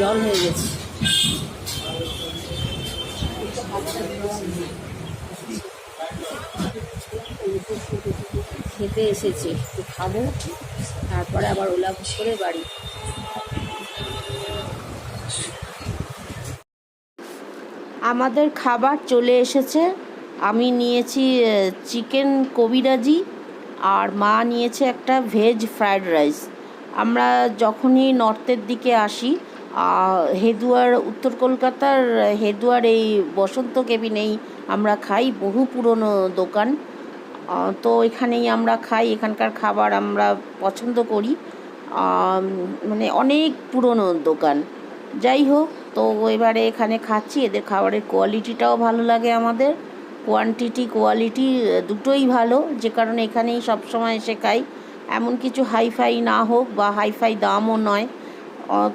জল হয়ে গেছে খেতে এসেছে, একটু খাব, তারপরে আবার ওলা করে বাড়ি। আমাদের খাবার চলে এসেছে। আমি নিয়েছি চিকেন কবিরাজি আর মা নিয়েছে একটা ভেজ ফ্রায়েড রাইস। আমরা যখনই নর্থের দিকে আসি হেদুয়ার, উত্তর কলকাতার হেদুয়ার এই বসন্ত কেবিনেই আমরা খাই, বহু পুরনো দোকান। তো এখানেই আমরা খাই, এখানকার খাবার আমরা পছন্দ করি। মানে অনেক পুরনো দোকান। যাই হোক, তো এবারে এখানে খাচ্ছি, এদের খাবারের কোয়ালিটিটাও ভালো লাগে আমাদের। কোয়ান্টিটি কোয়ালিটি দুটোই ভালো। যে কারণে এখানেই সবসময় এসে খাই। এমন কিছু হাইফাই না হোক বা হাইফাই দামও নয়।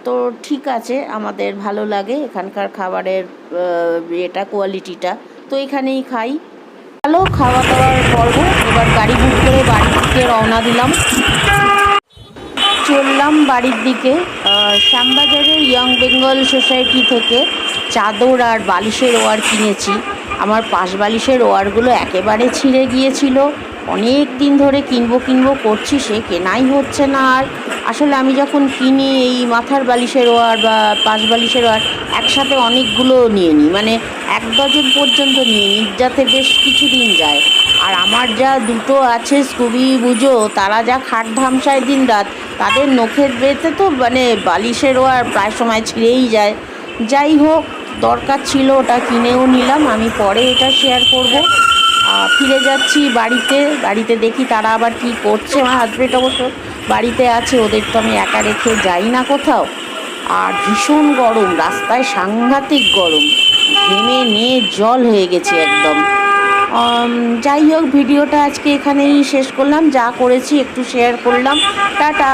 তো ঠিক আছে, আমাদের ভালো লাগে এখানকার খাবারের এটা কোয়ালিটিটা তো এখানেই খাই। ভালো খাওয়া দাওয়ার পর্ব। এবার গাড়ি বুক করে বাড়ি থেকে রওনা দিলাম। চললাম বাড়ির দিকে। শ্যামবাজারের ইয়ং বেঙ্গল সোসাইটি থেকে চাদর আর বালিশের ওয়ার কিনেছি। আমার পাশ বালিশের ওয়ারগুলো একেবারে ছিঁড়ে গিয়েছিল। অনেক দিন ধরে কিনবো কিনবো করছি, সে কেনাই হচ্ছে না আর। আসলে আমি যখন কিনি এই মাথার বালিশের ওয়ার বা পাশ বালিশের ওয়ার, একসাথে অনেকগুলো নিয়ে নিই। মানে এক ডজন পর্যন্ত নিয়ে নিই, যাতে বেশ কিছুদিন যায়। আর আমার যা দুটো আছে স্কুবি, বুঝো, তারা যা খাট ধামসায় দিন রাত, তাদের নখের বেতে তো মানে বালিশের ওয়ার প্রায় সময় ছিঁড়েই যায়। যাই হোক দরকার ছিল, ওটা কিনেও নিলাম, আমি পরে এটা শেয়ার করব। ফিরে যাচ্ছি বাড়িতে বাড়িতে দেখি তারা আবার কি করছে। আমার হাজবেন্ড অবশ্য বাড়িতে আছে, ওদের তো আমি একা রেখে যাই না কোথাও। আর ভীষণ গরম, রাস্তায় সাংঘাতিক গরম। ঘেমে নিয়ে জল হয়ে গেছে একদম। যাই হোক, ভিডিওটা আজকে এখানেই শেষ করলাম। যা করেছি একটু শেয়ার করলাম। টাটা।